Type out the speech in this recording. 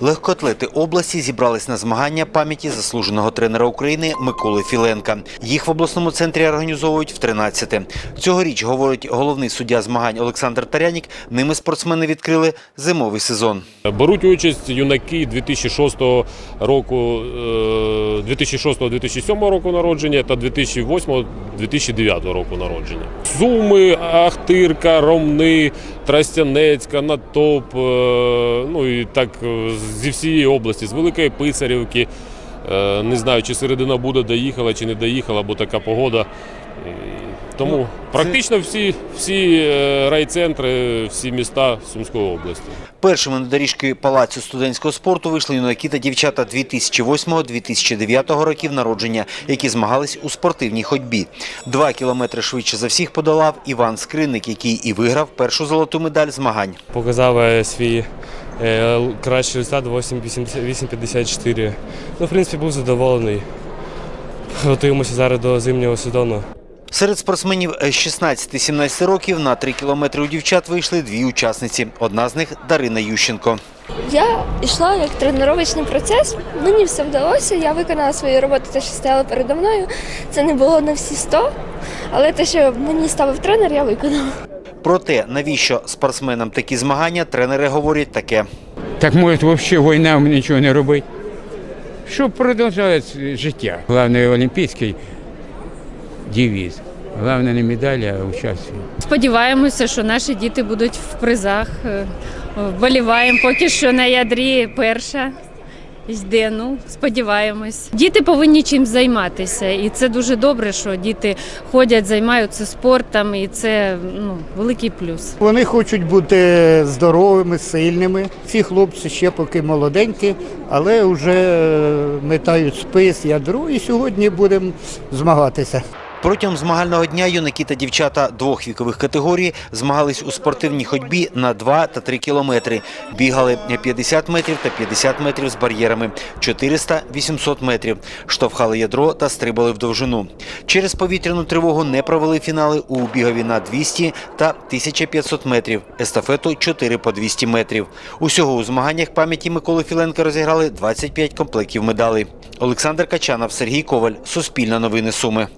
Легкоатлети області зібрались на змагання пам'яті заслуженого тренера України Миколи Філенка. Їх в обласному центрі організовують в 13-те. Цьогоріч, говорить головний суддя змагань Олександр Тарянік, ними спортсмени відкрили зимовий сезон. Беруть участь юнаки 2006 року, е, 2006-2007 року народження та 2008-2009 року народження. Суми, Ахтирка, Ромни, Трастянецька, Натоп, е, ну і так е, зі всієї області, з Великої Писарівки. Е, Не знаю, чи середина буде доїхала, чи не доїхала, бо така погода. Тому практично всі, всі е, райцентри, всі міста Сумської області. Першими на доріжки палацу студентського спорту вийшли юнаки та дівчата 2008-2009 років народження, які змагались у спортивній ходьбі. Два кілометри швидше за всіх подолав Іван Скринник, який і виграв першу золоту медаль змагань. показав е, свій е, кращий результат 8,80 8,54. Ну, в принципі, був задоволений. Готуємося зараз до зимнього сезону. Серед спортсменів 16-17 років на 3 кілометри у дівчат вийшли дві учасниці. Одна з них Дарина Ющенко. Я йшла як тренувальний процес. Мені все вдалося. Я виконала свою роботу, те, що стояло передо мною. Це не було на всі 100, але те, що мені ставив тренер, я виконала. Про те, навіщо спортсменам такі змагання, тренери говорять таке. Так може взагалі війна нічого не робить. Щоб продовжалось життя. Головний олімпійський девіз. Головне не медаль, а участь. Сподіваємося, що наші діти будуть в призах. Е, Вболіваємо поки що на ядрі перша. Йде, ну сподіваємось. Діти повинні чим займатися, і це дуже добре, що діти ходять, займаються спортом, і це ну великий плюс. Вони хочуть бути здоровими, сильними. Ці хлопці ще поки молоденькі, але вже е, метають спис, ядро, і сьогодні будемо змагатися. Протягом змагального дня юнаки та дівчата двох вікових категорій змагались у спортивній ходьбі на 2 та 3 кілометри. Бігали 50 метрів та 50 метрів з бар'єрами, 400-800 метрів. Штовхали ядро та стрибали в довжину. Через повітряну тривогу не провели фінали у бігові на 200 та 1500 метрів, естафету 4 по 200 метрів. Усього у змаганнях пам'яті Миколи Філенка розіграли 25 комплектів медалей. Олександр Качанов, Сергій Коваль, Суспільне новини Суми.